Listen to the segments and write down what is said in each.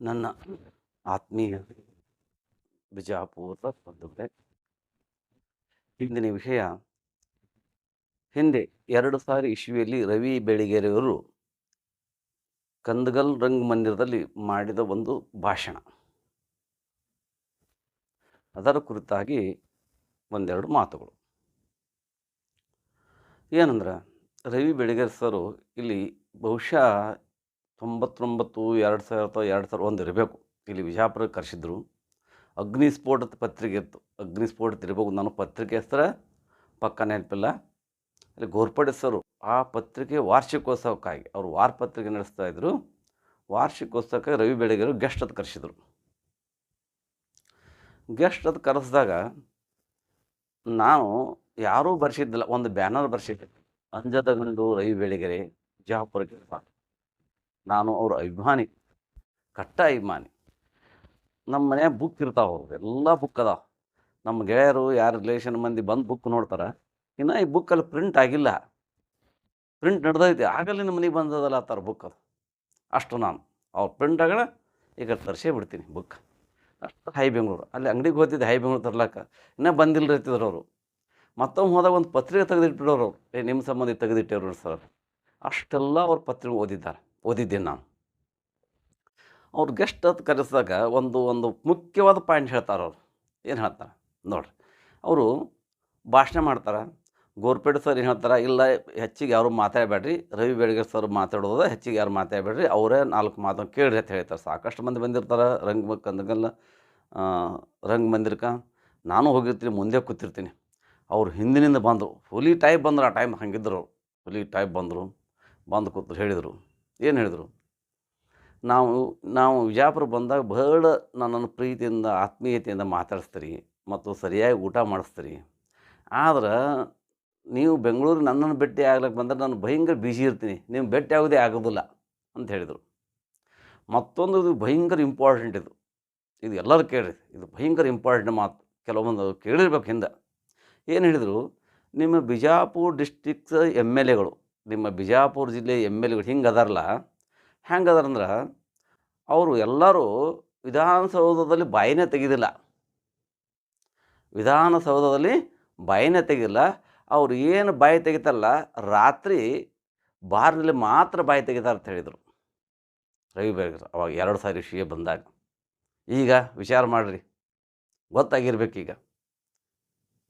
ನನ್ನ ಆತ್ಮೀಯ ಬಿಜಾಪೂರ್ವ ಬಂಧುಗಳೇ, ಇಂದಿನ ವಿಷಯ. ಹಿಂದೆ ಎರಡು ಸಾರಿ ಇಶುವಿಯಲ್ಲಿ ರವಿ ಬೆಳಿಗೆರೆಯವರು ಕಂದಗಲ್ ರಂಗ್ ಮಂದಿರದಲ್ಲಿ ಮಾಡಿದ ಒಂದು ಭಾಷಣ. ಅದರ ಕುರಿತಾಗಿ ಒಂದೆರಡು ಮಾತುಗಳು. ಏನಂದ್ರೆ, ರವಿ ಬೆಳಿಗೆರೆ ಸರು ಇಲ್ಲಿ ಬಹುಶಃ ತೊಂಬತ್ತೊಂಬತ್ತು, ಎರಡು ಸಾವಿರ ಅಥವಾ ಎರಡು ಸಾವಿರ ಒಂದು ಇರಬೇಕು. ಇಲ್ಲಿ ವಿಜಾಪುರಕ್ಕೆ ಕರೆಸಿದ್ರು. ಅಗ್ನಿಸ್ಫೋಟದ ಪತ್ರಿಕೆ ಇತ್ತು. ಅಗ್ನಿಸ್ಫೋಟದ ಇರಬೇಕು ನಾನು ಪತ್ರಿಕೆ ಹೆಸರ ಪಕ್ಕ ನೆನಪಿಲ್ಲ ಅಲ್ಲಿ ಗೋರ್ಪಡೆ ಸರು ಆ ಪತ್ರಿಕೆ ವಾರ್ಷಿಕೋತ್ಸವಕ್ಕಾಗಿ ಅವರು ವಾರ ಪತ್ರಿಕೆ ನಡೆಸ್ತಾ ಇದ್ದರು ವಾರ್ಷಿಕೋತ್ಸವಕ್ಕೆ ರವಿ ಬೆಳಗೆರು ಗೆಸ್ಟ್ ಅದು ಕರೆಸಿದ್ರು. ಗೆಸ್ಟ್ ಅದು ಕರೆಸಿದಾಗ ನಾನು ಯಾರೂ ಬರ್ಸಿದ್ದಿಲ್ಲ. ಒಂದು ಬ್ಯಾನರ್ ಬರ್ಸಿದ್ದೆ. ಅಂಜದ ಗಂಡು ರವಿ ಬೆಳಗೆರೆ ವಿಜಾಪುರಕ್ಕೆ. ನಾನು ಅವ್ರ ಅಭಿಮಾನಿ ಕಟ್ಟ ಅಭಿಮಾನಿ. ನಮ್ಮ ಮನ್ಯಾಗ ಬುಕ್ ಇರ್ತಾವೆ ಅವ್ರು ಎಲ್ಲ ಬುಕ್ ಅದಾವ. ನಮ್ಮ ಗೆಳೆಯರು, ಯಾರು ರಿಲೇಷನ್ ಮಂದಿ ಬಂದು ಬುಕ್ ನೋಡ್ತಾರೆ, ಇನ್ನು ಈ ಬುಕ್ಕಲ್ಲಿ ಪ್ರಿಂಟ್ ಆಗಿಲ್ಲ. ಪ್ರಿಂಟ್ ನಡೆದೈತಿ ಆಗಲ್ಲಿ ನಮ್ಮ ಮನೆಗೆ ಬಂದದಲ್ಲ ಆತರ ಬುಕ್ ಅದು. ಅಷ್ಟು ನಾನು. ಅವ್ರು ಪ್ರಿಂಟ್ ಆಗಣ, ಈಗ ತರಿಸೇ ಬಿಡ್ತೀನಿ ಬುಕ್ ಅಷ್ಟು ಹೈ ಬೆಂಗಳೂರು. ಅಲ್ಲಿ ಅಂಗಡಿಗೆ ಹೋಗ್ತಿದ್ದೆ, ಹೈ ಬೆಂಗಳೂರು ತರ್ಲಾಕ. ಇನ್ನೂ ಬಂದಿಲ್ಲ ಇರ್ತಿದ್ರು ಅವರು. ಮತ್ತೊಮ್ಮೆ ಹೋದಾಗ ಒಂದು ಪತ್ರಿಕೆ ತೆಗೆದಿಟ್ಬಿಡೋರು ಅವ್ರು. ಏ ನಿಮ್ಮ ಸಂಬಂಧಿ ತೆಗೆದಿಟ್ಟವ್ರು ಸರ್. ಅಷ್ಟೆಲ್ಲ ಅವ್ರ ಪತ್ರಿಕೆ ಓದಿದ್ದಾರೆ. ಓದಿದ್ದೀನಿ ನಾನು. ಅವ್ರು ಗೆಸ್ಟ್ ಅಂತ ಕರೆಸಿದಾಗ ಒಂದು ಒಂದು ಮುಖ್ಯವಾದ ಪಾಯಿಂಟ್ ಹೇಳ್ತಾರೆ ಅವರು. ಏನು ಹೇಳ್ತಾರೆ? ನೋಡ್ರಿ. ಅವರು ಭಾಷಣ ಮಾಡ್ತಾರೆ. ಗೋರ್ಪೇಟೆ ಸರ್ ಏನು ಹೇಳ್ತಾರೆ? ಇಲ್ಲ, ಹೆಚ್ಚಿಗೆ ಯಾರು ಮಾತಾಡಬೇಡ್ರಿ. ರವಿ ಬೆಳಗ್ಗೆ ಸರ್ ಮಾತಾಡೋದು ಹೆಚ್ಚಿಗೆ ಯಾರು ಮಾತಾಡಬೇಡ್ರಿ. ಅವರೇ ನಾಲ್ಕು ಮಾತು ಕೇಳ್ರಿ ಅಂತ ಹೇಳ್ತಾರೆ. ಸಾಕಷ್ಟು ಮಂದಿ ಬಂದಿರ್ತಾರೆ. ರಂಗ ಕಂದಗಲ್ಲ ರಂಗ ಮಂದಿರಕ್ಕೆ ನಾನು ಹೋಗಿರ್ತೀನಿ, ಮುಂದೆ ಕೂತಿರ್ತೀನಿ. ಅವ್ರು ಹಿಂದಿನಿಂದ ಬಂದರು. ಹುಲಿ ಟೈಪ್ ಬಂದರು ಆ ಟೈಮ್ ಹಂಗಿದ್ರು ಹುಲಿ ಟೈಪ್ ಬಂದರು. ಬಂದು ಕೂತರು ಹೇಳಿದರು. ಏನು ಹೇಳಿದರು? ನಾವು ನಾವು ವಿಜಾಪುರ ಬಂದಾಗ ಬಹಳ ನನ್ನನ್ನು ಪ್ರೀತಿಯಿಂದ, ಆತ್ಮೀಯತೆಯಿಂದ ಮಾತಾಡಿಸ್ತೀರಿ ಮತ್ತು ಸರಿಯಾಗಿ ಊಟ ಮಾಡಿಸ್ತೀರಿ. ಆದ್ರೆ ನೀವು ಬೆಂಗಳೂರು ನನ್ನನ್ನು ಭೇಟಿ ಆಗ್ಲಿಕ್ಕೆ ಬಂದರೆ ನಾನು ಭಯಂಕರ ಬ್ಯುಸಿ ಇರ್ತೀನಿ. ನೀವು ಭೇಟಿ ಆಗೋದೇ ಆಗೋದಿಲ್ಲ ಅಂತ ಹೇಳಿದರು. ಮತ್ತೊಂದು ಇದು ಭಯಂಕರ ಇಂಪಾರ್ಟೆಂಟ್ ಇದು. ಇದು ಎಲ್ಲರೂ ಕೇಳಿರಿ. ಇದು ಭಯಂಕರ ಇಂಪಾರ್ಟೆಂಟ್ ಮಾತು. ಕೆಲವೊಂದು ಕೇಳಿರ್ಬೇಕು ಹಿಂದೆ. ಏನು ಹೇಳಿದರು? ನಿಮ್ಮ ಬಿಜಾಪುರ ಡಿಸ್ಟಿಕ್ಸ್ ಎಂ ಎಲ್ ಎಗಳು ನಿಮ್ಮ ಬಿಜಾಪುರ ಜಿಲ್ಲೆ ಎಂ ಎಲ್ ಎಗಳು ಹಿಂಗೆ ಅದಾರಲ್ಲ ಹೆಂಗೆ ಅದಾರಂದ್ರೆ ಅವರು ಎಲ್ಲರೂ ವಿಧಾನಸೌಧದಲ್ಲಿ ಬಾಯಿನೇ ತೆಗೆದಿಲ್ಲ. ವಿಧಾನಸೌಧದಲ್ಲಿ ಬಾಯಿನೇ ತೆಗೆದಿಲ್ಲ. ಅವ್ರು ಏನು ಬಾಯಿ ತೆಗಿತಾರಲ್ಲ, ರಾತ್ರಿ ಬಾರ್ನಲ್ಲಿ ಮಾತ್ರ ಬಾಯಿ ತೆಗಿತಾರೆ ಅಂತ ಹೇಳಿದರು. ರವಿ ಬೆಳಗ್ಗೆ ಅವಾಗ ಎರಡು ಸಾರಿ ಶಿ ಬಂದಾಗ. ಈಗ ವಿಚಾರ ಮಾಡಿರಿ ಗೊತ್ತಾಗಿರ್ಬೇಕು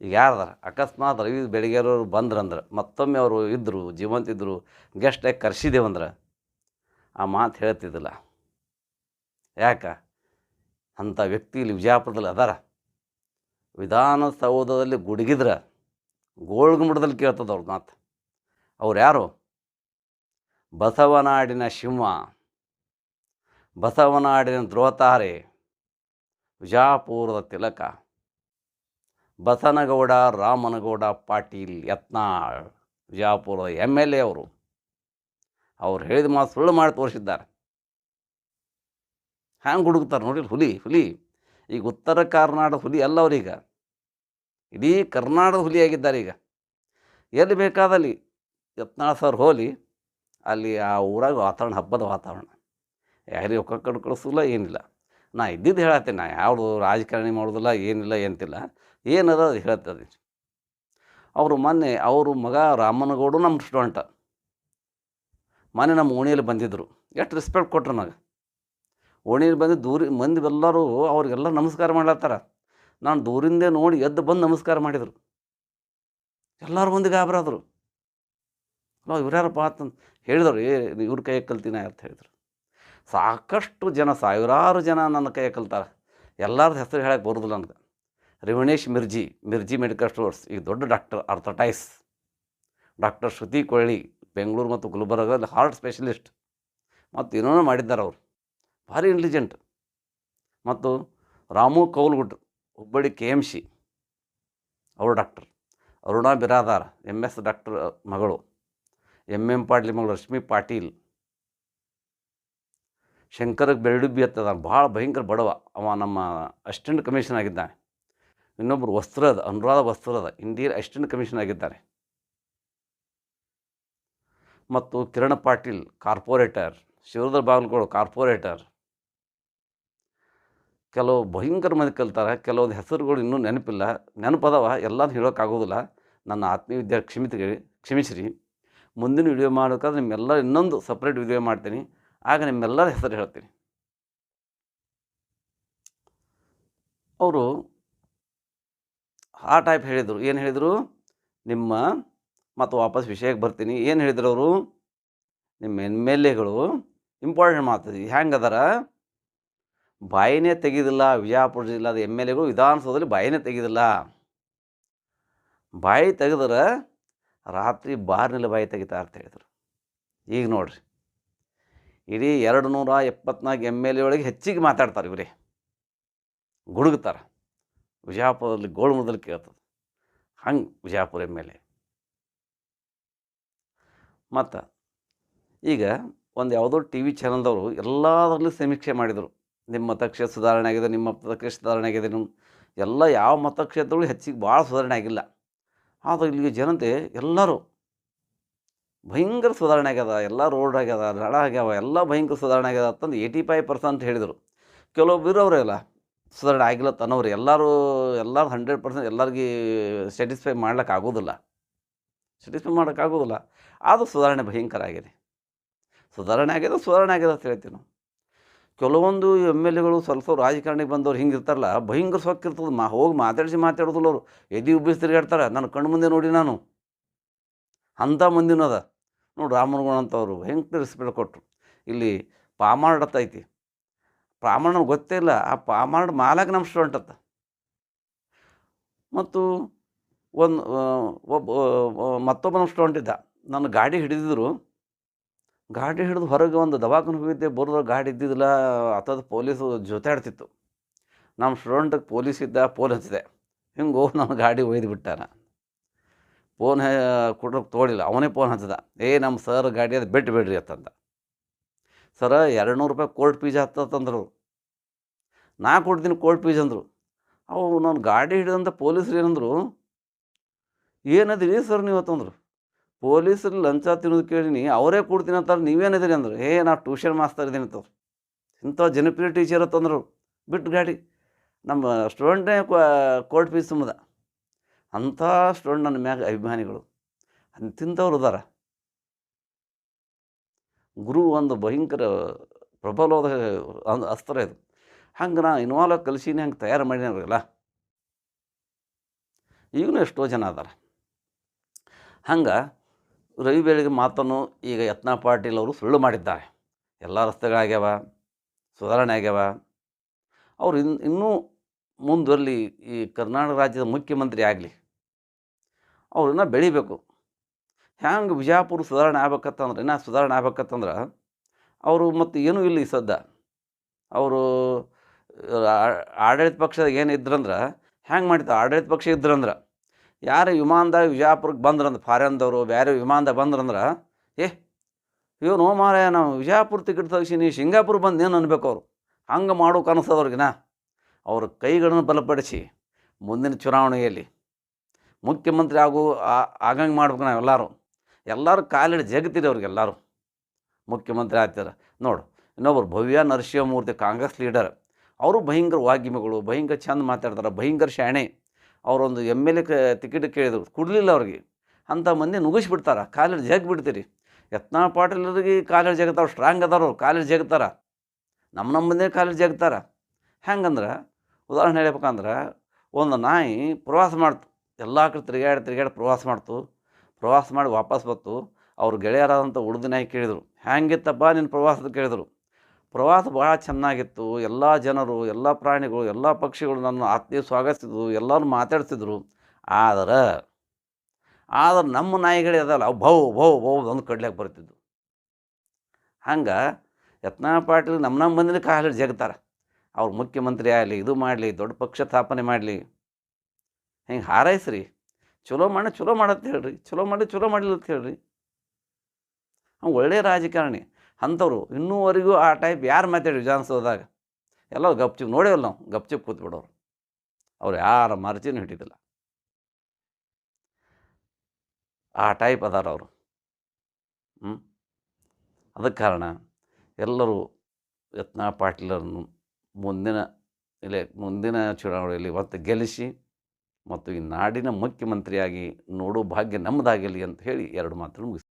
ಈಗ ಯಾರದಾರ ಅಕಸ್ಮಾತ್ ರವಿ ಬೆಳಗ್ಗೆರವ್ರು ಬಂದ್ರಂದ್ರೆ, ಮತ್ತೊಮ್ಮೆ ಅವರು ಇದ್ದರು ಜೀವಂತ ಇದ್ದರು ಗೆಸ್ಟಾಗಿ ಕರೆಸಿದೇವಂದ್ರೆ, ಆ ಮಾತು ಹೇಳ್ತಿದ್ದಿಲ್ಲ. ಯಾಕೆ? ಅಂಥ ವ್ಯಕ್ತಿ ಇಲ್ಲಿ ವಿಜಯಪುರದಲ್ಲಿ ಅದಾರ. ವಿಧಾನಸೌಧದಲ್ಲಿ ಗುಡುಗಿದ್ರೆ ಗೋಳ್ಗುಂಬಡದಲ್ಲಿ ಕೇಳ್ತದ ಅವ್ರ ಮಾತು. ಅವ್ರು ಯಾರು? ಬಸವನಾಡಿನ ಸಿಂಹ ಬಸವನಾಡಿನ ದ್ರೋತಾರೆ ವಿಜಾಪುರದ ತಿಲಕ. Basanagouda, Ramanagouda, Patil, Yatnal Vijayapura M L A ಅವರು. ಅವ್ರು ಹೇಳಿದ ಮಾತು ಸುಳ್ಳು ಮಾಡಿ ತೋರಿಸಿದ್ದಾರೆ. ಹ್ಯಾಂಗೆ ಹುಡುಕ್ತಾರೆ ನೋಡಿ ಹುಲಿ ಹುಲಿ. ಈಗ ಉತ್ತರ ಕರ್ನಾಟಕ ಹುಲಿ ಅಲ್ಲ ಅವ್ರೀಗ ಇಡೀ ಕರ್ನಾಟಕದ ಹುಲಿಯಾಗಿದ್ದಾರೆ ಈಗ. ಎಲ್ಲಿ ಬೇಕಾದಲ್ಲಿ ಯತ್ನಾಳ್ ಸರ್ ಹೋಲಿ, ಅಲ್ಲಿ ಆ ಊರಾಗ ವಾತಾವರಣ, ಹಬ್ಬದ ವಾತಾವರಣ. ಯಾರಿಗೆ ಒಕ್ಕ ಕಡೆ ಕಳಿಸೋಲ್ಲ, ಏನಿಲ್ಲ. ನಾ ಇದ್ದಿದ್ದು ಹೇಳತ್ತೀನಿ, ನಾ ಯಾವುದು ರಾಜಕಾರಣಿ ಮಾಡೋದಿಲ್ಲ, ಏನಿಲ್ಲ, ಎಂತಿಲ್ಲ. ಏನದ ಅದು ಹೇಳ್ತದೆ ಅವರು ಮೊನ್ನೆ ಅವರು ಮಗ ರಾಮನಗೌಡು ನಮ್ಮ ಸ್ಟೂಡೆಂಟ ಮೊನ್ನೆ ನಮ್ಮ ಓಣಿಯಲ್ಲಿ ಬಂದಿದ್ದರು ಎಷ್ಟು ರೆಸ್ಪೆಕ್ಟ್ ಕೊಟ್ರು ನನಗೆ. ಓಣಿಯಲ್ಲಿ ಬಂದು ದೂರಿ ಮಂದಿ ಎಲ್ಲರೂ ಅವ್ರಿಗೆಲ್ಲ ನಮಸ್ಕಾರ ಮಾಡ್ಲತ್ತಾರ. ನಾನು ದೂರಿಂದೇ ನೋಡಿ ಎದ್ದು ಬಂದು ನಮಸ್ಕಾರ ಮಾಡಿದರು. ಎಲ್ಲರೂ ಮಂದಿ ಗಾಬರಾದರು ಅಲ್ಲ ಇವ್ರ್ಯಾರಪ್ಪ ಅಂತಂದು ಹೇಳಿದರು, ಏ, ಇವ್ರ ಕೈಯಾಗ ಕಲ್ತೀನಿ ಅಂತ ಹೇಳಿದರು. ಸಾಕಷ್ಟು ಜನ, ಸಾವಿರಾರು ಜನ ನನ್ನ ಕೈ ಕಲ್ತಾರೆ. ಎಲ್ಲರ ಹೆಸರು ಹೇಳಕ್ಕೆ ಬರೋದಿಲ್ಲ ನನಗೆ. ರಿವಣೇಶ್ ಮಿರ್ಜಿ ಮಿರ್ಜಿ ಮೆಡಿಕಲ್ ಸ್ಟೋರ್ಸ್, ಈಗ ದೊಡ್ಡ ಡಾಕ್ಟರ್ ಅರ್ಥಟೈಸ್ ಡಾಕ್ಟರ್ ಶ್ರುತಿ ಕೊಳ್ಳಿ ಬೆಂಗಳೂರು ಮತ್ತು ಗುಲ್ಬರ್ಗದಲ್ಲಿ ಹಾರ್ಟ್ ಸ್ಪೆಷಲಿಸ್ಟ್. ಮತ್ತು ಇನ್ನೂ ಮಾಡಿದ್ದಾರೆ ಅವರು. ಭಾರಿ ಇಂಟೆಲಿಜೆಂಟ್ ಮತ್ತು Ramu Koulgud, Hubballi K M C. ಅವರು doctor. Aruna Biradar M S doctor ಮಗಳು. ಎಂ ಎಂ ಪಾಟೀಲ್ ಮಗಳು ರಶ್ಮಿ ಪಾಟೀಲ್. ಶಂಕರಕ್ಕೆ ಬೆರಡುಬ್ಬಿ ಹತ್ತದ. ಭಾಳ ಭಯಂಕರ ಬಡವ. ಅವ ನಮ್ಮ ಅಸಿಸ್ಟೆಂಟ್ ಕಮಿಷನ್ ಆಗಿದ್ದಾನೆ. ಇನ್ನೊಬ್ಬರು ವಸ್ತ್ರದ, ಅನುರಾಧ ವಸ್ತ್ರದ ಇಂಡಿಯನ್ ಅಸಿಸ್ಟೆಂಟ್ ಕಮಿಷನ್ ಆಗಿದ್ದಾರೆ ಮತ್ತು ಕಿರಣ್ ಪಾಟೀಲ್, ಕಾರ್ಪೊರೇಟರ್, ಶಿವರುದ್ರ ಬಾಗಲಕೋಡು ಕಾರ್ಪೊರೇಟರ್. ಕೆಲವು ಭಯಂಕರ ಮಂದಿ ಕಲ್ತಾರೆ. ಕೆಲವೊಂದು ಹೆಸರುಗಳು ಇನ್ನೂ ನೆನಪಿಲ್ಲ. ನೆನಪದವ. ಎಲ್ಲನೂ ಹೇಳೋಕ್ಕಾಗೋದಿಲ್ಲ. ನನ್ನ ಆತ್ಮೀಯ ವಿದ್ಯಾರ್ಥಿ ಕ್ಷಮಿತಗೆ, ಕ್ಷಮಿಸಿರಿ. ಮುಂದಿನ ವಿಡಿಯೋ ಮಾಡೋಕ್ಕಾದ್ರೆ ನಿಮ್ಮೆಲ್ಲ ಇನ್ನೊಂದು ಸಪ್ರೇಟ್ ವಿಡಿಯೋ ಮಾಡ್ತೀನಿ. ಆಗ ನಿಮ್ಮೆಲ್ಲರ ಹೆಸರು ಹೇಳ್ತೀನಿ. ಅವರು ಆ ಟೈಪ್ ಹೇಳಿದರು. ಏನು ಹೇಳಿದರು? ನಿಮ್ಮ ಮತ್ತು ವಾಪಸ್ ವಿಷಯಕ್ಕೆ ಬರ್ತೀನಿ. ಏನು ಹೇಳಿದರು ಅವರು? ನಿಮ್ಮ ಎಂ ಎಲ್ ಎಗಳು ಇಂಪಾರ್ಟೆಂಟ್ ಮಾತು ಹೆಂಗೆ ಬಾಯಿನೇ ತೆಗೆದಿಲ್ಲ ವಿಜಯಪುರ ಜಿಲ್ಲಾದ ಎಂ ಎಲ್ ಎಗಳು ವಿಧಾನಸೌಧದಲ್ಲಿ ಬಾಯಿನೇ ತೆಗೆದಿಲ್ಲ. ಬಾಯಿ ತೆಗೆದ್ರೆ ರಾತ್ರಿ ಬಾರ್ನಲ್ಲಿ ಬಾಯಿ ತೆಗಿತಾರೆ ಅಂತ ಹೇಳಿದರು. ಈಗ ನೋಡ್ರಿ. ಇಡೀ ಎರಡು ನೂರ ಎಪ್ಪತ್ನಾಲ್ಕು ಎಂ ಎಲ್ ಎ ಒಳಗೆ ಹೆಚ್ಚಿಗೆ ಮಾತಾಡ್ತಾರೆ ಇವರೇ. ಗುಡುಗುತ್ತಾರೆ. ವಿಜಯಪುರದಲ್ಲಿ ಗೋಳ್ಮುರದಲ್ಲಿ ಕೇಳ್ತದೆ. ಹಂಗೆ ವಿಜಯಪುರ ಎಂ ಎಲ್ ಎ ಮತ್ತು ಈಗ ಒಂದು ಯಾವುದೋ ಟಿ ವಿ ಚಾನಲ್ದವರು ಎಲ್ಲದರಲ್ಲೂ ಸಮೀಕ್ಷೆ ಮಾಡಿದರು. ನಿಮ್ಮ ಮತಕ್ಷೇತ್ರ ಸುಧಾರಣೆ ಆಗಿದೆ, ನಿಮ್ಮ ಮತಕ್ಷೇತ್ರ ಸುಧಾರಣೆ ಆಗಿದೆ ನಿಮ್ಮ ಎಲ್ಲ ಯಾವ ಮತಕ್ಷೇತ್ರಗಳು ಹೆಚ್ಚಿಗೆ ಭಾಳ ಸುಧಾರಣೆ ಆಗಿಲ್ಲ. ಆದರೆ ಇಲ್ಲಿಗೆ ಜನತೆ ಎಲ್ಲರೂ ಭಯಂಕರ ಸುಧಾರಣೆ ಆಗ್ಯದ, ಎಲ್ಲ ರೋಡ್ ಆಗ್ಯದ, ನಳ ಆಗ್ಯಾವ, ಎಲ್ಲ ಭಯಂಕರ ಸುಧಾರಣೆ ಆಗ್ಯದ ಅಂತಂದು ಏಯ್ಟಿ ಫೈವ್ ಪರ್ಸೆಂಟ್ ಹೇಳಿದರು. ಕೆಲವೊಬ್ಬರು ಇರೋರೆಲ್ಲ ಸುಧಾರಣೆ ಆಗಿಲ್ಲ ತನ್ನವ್ರು, ಎಲ್ಲರೂ ಎಲ್ಲರೂ ಹಂಡ್ರೆಡ್ ಪರ್ಸೆಂಟ್ ಎಲ್ಲರಿಗೆ ಸ್ಯಾಟಿಸ್ಫೈ ಮಾಡ್ಲಿಕ್ಕೆ ಆಗೋದಿಲ್ಲ. ಸ್ಯಾಟಿಸ್ಫೈ ಮಾಡೋಕ್ಕಾಗೋದಿಲ್ಲ ಆದರೂ ಸುಧಾರಣೆ ಭಯಂಕರ ಆಗಿದೆ. ಸುಧಾರಣೆ ಆಗಿದೆ ಸುಧಾರಣೆ ಆಗಿದೆ ಅಂತ ಹೇಳ್ತೀವಿ ನಾವು. ಕೆಲವೊಂದು ಎಂ ಎಲ್ ಎಗಳು ಸ್ವಲ್ಪ ಸ್ವಲ್ಪ ರಾಜಕಾರಣಿಗೆ ಬಂದವರು ಹಿಂಗೆ ಇರ್ತಾರಲ್ಲ, ಭಯಂಕರ ಸೊಕ್ಕಿರ್ತದೆ ಮಾ, ಹೋಗಿ ಮಾತಾಡಿಸಿ ಮಾತಾಡೋದಿಲ್ಲ ಅವರು. ಎದಿ ಉಬ್ಬಿಸಿ ತಿರುಗಾಡ್ತಾರೆ, ನನ್ನ ಕಣ್ಣು ಮುಂದೆ ನೋಡಿ ನಾನು. ಅಂಥ ಮಂದಿನೂ ಅದ. ನೋಡಿ ರಾಮನಗುಣ ಅಂತವರು ಹೆಂಗೆ ರೆಸ್ಪೆಕ್ಟ್ ಕೊಟ್ಟರು ಇಲ್ಲಿ ಪಾಮಾರ್ಡ್ ಐತಿ. ಪಾಮಾರ್ಡ್ ಗೊತ್ತೇ ಇಲ್ಲ, ಆ ಪಾಮಾರ್ಡ್ ಮಾಲಾಗ ನಮ್ಮ ಸ್ಟೂಡೆಂಟ್ ಅಂತ ಮತ್ತು ಒಂದು ಒಬ್ಬ ಮತ್ತೊಬ್ಬ ನಮ್ಮ ಸ್ಟೂಡೆಂಟ್ ಇದ್ದ. ನನ್ನ ಗಾಡಿ ಹಿಡಿದಿದ್ರು. ಗಾಡಿ ಹಿಡಿದು ಹೊರಗೆ ಒಂದು ದವಾಖಾನೆ ಹೋಗಿದ್ದೆ ಬರೋದ್ರ ಗಾಡಿ ಇದ್ದಿದ್ದಿಲ್ಲ ಅಥದ ಪೊಲೀಸು ಜೊತಾಡ್ತಿತ್ತು ನಮ್ಮ ಸ್ಟೂಡೆಂಟಿಗೆ ಪೊಲೀಸ್ ಇದ್ದ ಪೋಲ್ ಹಚ್ಚಿದೆ ಹಿಂಗೆ ಹೋಗಿ ನನ್ನ ಗಾಡಿ ಒಯ್ದು ಬಿಟ್ಟಾನ. ಫೋನ್ ಹೇ ಕೊಟ್ರೆ ತೋಡಿಲ್ಲ. ಅವನೇ ಫೋನ್ ಹಚ್ಚಿದ. ಏ ನಮ್ಮ ಸರ್ ಗಾಡಿ ಅದು ಬಿಟ್ಟು ಬಿಡ್ರಿ ಅಂತಂದ. ಸರ ಎರಡು ನೂರು ರೂಪಾಯಿ ಕೋರ್ಟ್ ಪೀಜ್ ಹತ್ತಂದ್ರು ನಾ ಕೊಡ್ತೀನಿ ಕೋರ್ಟ್ ಪೀಜ್ ಅಂದರು. ಅವು ನಾನು ಗಾಡಿ ಹಿಡಿದಂಥ ಪೊಲೀಸ್ರು ಏನಂದರು, ಏನದಿರಿ ಸರ್ ನೀವು ಅಂತಂದ್ರು ಪೊಲೀಸರು ಲಂಚ ತಿನ್ನೋದು ಕೇಳಿನಿ, ಅವರೇ ಕೊಡ್ತೀನಿ ಅಂತಾರೆ ನೀವೇನಿದ್ದೀರಿ ಅಂದರು. ಏ, ನಾ ಟ್ಯೂಷನ್ ಮಾಸ್ತರ್ ಇದ್ದೀನಿ ಅಂತವ್ರು ಇಂಥ ಜನಪ್ರಿಯ ಟೀಚರ್ ಅಂತಂದ್ರು ಬಿಟ್ಟು ಗಾಡಿ. ನಮ್ಮ ಸ್ಟೂಡೆಂಟೇ ಕೋರ್ಟ್ ಫೀಸ್ ತುಂಬದ ಅಂಥ ಸ್ಟೂಡೆಂಟ್ ನನ್ನ ಮ್ಯಾಗ ಅಭಿಮಾನಿಗಳು. ಅಂತಿಂಥವ್ರು ಇದಾರೆ ಗುರು ಒಂದು ಭಯಂಕರ ಪ್ರಬಲವಾದ ಒಂದು ಅಸ್ತ್ರ ಇದು. ಹಂಗೆ ನಾ ಇನ್ವಾಲ್ವ್ ಕಲಿಸಿನಿ, ಹಂಗೆ ತಯಾರು ಮಾಡಿನಲ್ಲ ಈಗಲೂ ಎಷ್ಟೋ ಜನ ಅದಾರ. ಹಂಗೆ ರವಿ ಬೆಳಗ್ಗೆ ಮಾತನ್ನು ಈಗ ಯತ್ನ ಪಾಟೀಲ್ ಅವರು ಸುಳ್ಳು ಮಾಡಿದ್ದಾರೆ. ಎಲ್ಲ ರಸ್ತೆಗಳಾಗ್ಯಾವ, ಸುಧಾರಣೆ ಆಗ್ಯಾವ. ಅವ್ರು ಇನ್ ಇನ್ನೂ ಮುಂದುವರಲಿ ಈ ಕರ್ನಾಟಕ ರಾಜ್ಯದ ಮುಖ್ಯಮಂತ್ರಿ ಆಗಲಿ, ಅವ್ರನ್ನ ಬೆಳಿಬೇಕು. ಹ್ಯಾಂಗೆ ವಿಜಯಪುರ ಸುಧಾರಣೆ ಆಗ್ಬೇಕತ್ತಂದ್ರೆ, ಇನ್ನೂ ಸುಧಾರಣೆ ಆಗ್ಬೇಕತ್ತಂದ್ರೆ, ಅವರು ಮತ್ತು ಏನೂ ಇಲ್ಲ ಈ ಸದ್ದ. ಅವರು ಆಡಳಿತ ಪಕ್ಷದಾಗ ಏನು ಇದ್ರಂದ್ರೆ, ಹ್ಯಾಂಗೆ ಮಾಡ್ತಾರೆ ಆಡಳಿತ ಪಕ್ಷ ಇದ್ರಂದ್ರೆ, ಯಾರು ವಿಮಾನದಾಗ ವಿಜಯಪುರಕ್ಕೆ ಬಂದ್ರಂದ್ರೆ, ಫಾರಿನ್ದವರು, ಬೇರೆ ವಿಮಾನದಾಗ ಬಂದ್ರಂದ್ರೆ, ಏ ನೋ ಮಾರಾಯ, ನಾವು ವಿಜಯಪುರ ಟಿಕೆಟ್ ನೀವು ಸಿಂಗಾಪುರ ಬಂದು ಏನು ಅನ್ಬೇಕು ಅವರು? ಹಂಗೆ ಮಾಡೋಕೆ ಅನಿಸ್ತದವ್ರಿಗಿನ ಅವ್ರ ಕೈಗಳನ್ನು ಬಲಪಡಿಸಿ ಮುಂದಿನ ಚುನಾವಣೆಯಲ್ಲಿ ಮುಖ್ಯಮಂತ್ರಿ ಆಗು ಆಗಂಗೆ ಮಾಡ್ಬೇಕು ನಾವೆಲ್ಲರೂ ಎಲ್ಲರೂ. ಕಾಲಿಡಿ ಜಗತ್ತಿರಿ ಅವ್ರಿಗೆಲ್ಲರೂ ಮುಖ್ಯಮಂತ್ರಿ ಆಗ್ತಾರೆ ನೋಡು, ಇನ್ನೊಬ್ರು ಭವ್ಯ ನರಸಿಂಹಮೂರ್ತಿ ಕಾಂಗ್ರೆಸ್ ಲೀಡರ್, ಅವರು ಭಯಂಕರ ವಾಗ್ಮಿಗಳು, ಭಯಂಕರ ಚಂದ ಮಾತಾಡ್ತಾರೆ, ಭಯಂಕರ ಶಾಣೆ. ಅವರೊಂದು ಎಂ ಎಲ್ ಎ ಕ, ಟಿಕೆಟ್ ಕೇಳಿದ್ರು, ಕೊಡಲಿಲ್ಲ ಅವ್ರಿಗೆ. ಅಂಥ ಮಂದಿ ನುಗ್ಗಿಸ್ಬಿಡ್ತಾರೆ ಕಾಲೇಜ್ ಜಗ್ ಬಿಡ್ತೀರಿ ಯತ್ನಾ ಪಾಟೀಲರಿಗೆ ಕಾಲೇಜ್ ಜಗತ್ತವ್ರು ಸ್ಟ್ರಾಂಗ್ ಅದಾರ ಅವ್ರು ಕಾಲೇಜ್ ಜಗತ್ತಾರ ನಮ್ಮ ನಮ್ಮ ಮಂದಿ ಕಾಲೇಜ್ ಜಗತ್ತಾರ ಹೆಂಗಂದ್ರೆ ಉದಾಹರಣೆ ಹೇಳ್ಬೇಕಂದ್ರೆ ಒಂದು ನಾಯಿ ಪ್ರವಾಸ ಮಾಡ್ತು, ಎಲ್ಲ ಕಡೆ ತಿರುಗಾಡಿ ತಿರುಗಾಡಿ ಪ್ರವಾಸ ಮಾಡ್ತು, ಪ್ರವಾಸ ಮಾಡಿ ವಾಪಸ್ ಬಂತು, ಅವ್ರ ಗೆಳೆಯರಾದಂಥ ಉಳಿದ ನಾಯಿ ಕೇಳಿದರು, ಹ್ಯಾಂಗಿತ್ತಪ್ಪ ನಿನ್ನ ಪ್ರವಾಸದ? ಕೇಳಿದರು. ಪ್ರವಾಸ ಭಾಳ ಚೆನ್ನಾಗಿತ್ತು, ಎಲ್ಲ ಜನರು, ಎಲ್ಲ ಪ್ರಾಣಿಗಳು, ಎಲ್ಲ ಪಕ್ಷಿಗಳು ನನ್ನ ಆತ್ಮೀಯ ಸ್ವಾಗತಿಸಿದ್ರು, ಎಲ್ಲರೂ ಮಾತಾಡ್ತಿದ್ರು ಆದರೆ, ಆದ್ರೆ ನಮ್ಮ ನಾಯಿಗಳೇ ಅದಲ್ಲ, ಅವು ಭೌ ಭೌ ಭೌ ಒಂದು ಕಡ್ಲಿಕ್ಕೆ ಬರ್ತಿದ್ದು ಹಂಗೆ ಯತ್ನಾ ಪಾಟೀಲ್ ನಮ್ಮ ನಮ್ಮ ಮಂದಿನ ಕಾಲ ಜಗತ್ತಾರ ಅವ್ರು ಮುಖ್ಯಮಂತ್ರಿ ಆಗಲಿ, ಇದು ಮಾಡಲಿ, ದೊಡ್ಡ ಪಕ್ಷ ಸ್ಥಾಪನೆ ಮಾಡಲಿ. ಹಿಂಗೆ ಹಾರೈಸ್ರಿ? ಚಲೋ ಮಾಡಿ, ಚಲೋ ಮಾಡತ್ತೆ ಹೇಳ್ರಿ. ಚಲೋ ಮಾಡಿ, ಚಲೋ ಮಾಡಿಲ್ಲ ಅಂತ ಹೇಳ್ರಿ. ಅವ್ನು ಒಳ್ಳೆಯ ರಾಜಕಾರಣಿ. ಅಂಥವ್ರು ಇನ್ನೂವರೆಗೂ ಆ ಟೈಪ್ ಯಾರು ಮಾತಾಡಿ ವಿಧಾನಸೌಧದಾಗ? ಎಲ್ಲ ಗಪ್ಚುಪ್ ನೋಡೇವಲ್ಲ ನಾವು, ಗಪ್ಚುಪ್ ಕೂತ್ಬಿಡೋರು. ಅವ್ರು ಯಾರ ಮಾರ್ಜಿನ್ ಹಿಡಿದಿಲ್ಲ. ಆ ಟೈಪ್ ಅದಾರ ಅವರು. ಹ್ಞೂ ಅದಕ್ಕೆ ಕಾರಣ ಎಲ್ಲರೂ ಯತ್ನ ಪಾಟೀಲರನ್ನು ಮುಂದಿನ ಇಲ್ಲೇ ಮುಂದಿನ ಚುನಾವಣೆಯಲ್ಲಿ ಇವತ್ತು ಗೆಲ್ಲಿಸಿ ಮತ್ತು ಈ ನಾಡಿನ ಮುಖ್ಯಮಂತ್ರಿಯಾಗಿ ನೋಡೋ ಭಾಗ್ಯ ನಮ್ಮದಾಗಲಿ ಅಂತ ಹೇಳಿ ಎರಡು ಮಾತುಗಳು ಮುಗಿಸ್ತೀನಿ.